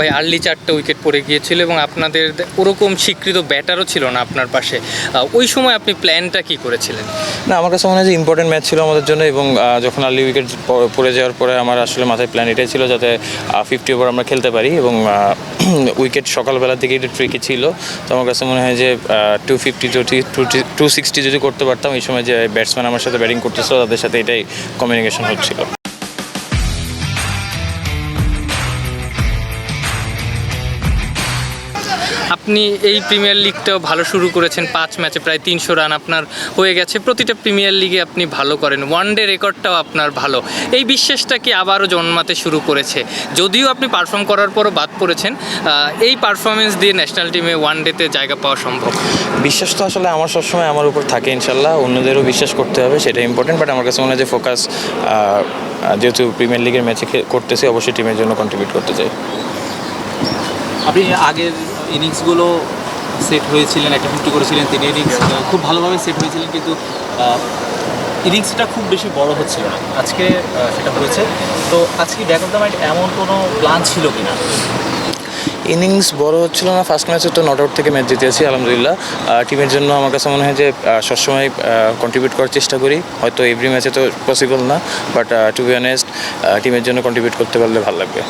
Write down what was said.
ভাই আর্লি চারটে উইকেট পড়ে গিয়েছিল এবং আপনাদের ওরকম স্বীকৃত ব্যাটারও ছিল না আপনার পাশে। ওই সময় আপনি প্ল্যানটা কি করেছিলেন? না, আমার কাছে মনে হয় যে ইম্পর্টেন্ট ম্যাচ ছিল আমাদের জন্য এবং যখন আর্লি উইকেট পড়ে যাওয়ার পরে আমার আসলে মাথায় প্ল্যান এটাই ছিল যাতে ফিফটি ওভার আমরা খেলতে পারি এবং উইকেট সকালবেলার দিকে একটু ট্রিকি ছিল। তো আমার কাছে মনে হয় যে টু ফিফটি যদি টু সিক্সটি যদি করতে পারতাম, এই সময় যে ব্যাটসম্যান আমার সাথে ব্যাটিং করতেছিল, তাদের সাথে এটাই কমিউনিকেশন হচ্ছিল। আপনি এই প্রিমিয়ার লিগটাও ভালো শুরু করেছেন পাঁচ ম্যাচে প্রায় তিনশো রান আপনার হয়ে গেছে। প্রতিটা প্রিমিয়ার লিগে আপনি ভালো করেন ওয়ান ডে রেকর্ডটাও আপনার ভালো। এই বিশ্বাসটা কি আবারও জন্মাতে শুরু করেছে? যদিও আপনি পারফর্ম করার পরও বাদ পড়েছেন এই পারফরমেন্স দিয়ে ন্যাশনাল টিমে ওয়ান ডেতে জায়গা পাওয়া সম্ভব? বিশ্বাস তো আসলে আমার সবসময় আমার উপর থাকে ইনশাল্লাহ অন্যদেরও বিশ্বাস করতে হবে সেটা ইম্পর্টেন্ট বাট আমার কাছে মনে হয় যে ফোকাস যেহেতু প্রিমিয়ার লিগের ম্যাচে করতেছি অবশ্যই টিমের জন্য কন্ট্রিবিউট করতে চাই। আপনি আগের ইনিংসগুলো সেট হয়েছিলেন, একটা ফিফটি করেছিলেন তিনি ইনিংস খুব ভালোভাবে সেট হয়েছিলেন কিন্তু ইনিংসটা খুব বেশি বড় হচ্ছিল না। আজকে সেটা হয়েছে। তো আজকে ব্যাক অফ দ্য মাইন্ড এমন কোনো প্ল্যান ছিল কিনা? ইনিংস বড় হচ্ছিল না ফার্স্ট ম্যাচে তো নট আউট থেকে ম্যাচ জিতেছি, আলহামদুলিল্লাহ। টিমের জন্য আমার কাছে মনে হয় যে সবসময় কন্ট্রিবিউট করার চেষ্টা করি। হয়তো এভরি ম্যাচে তো পসিবল না বাট টু বি অনেস্ট টিমের জন্য কন্ট্রিবিউট করতে পারলে ভালো লাগবে।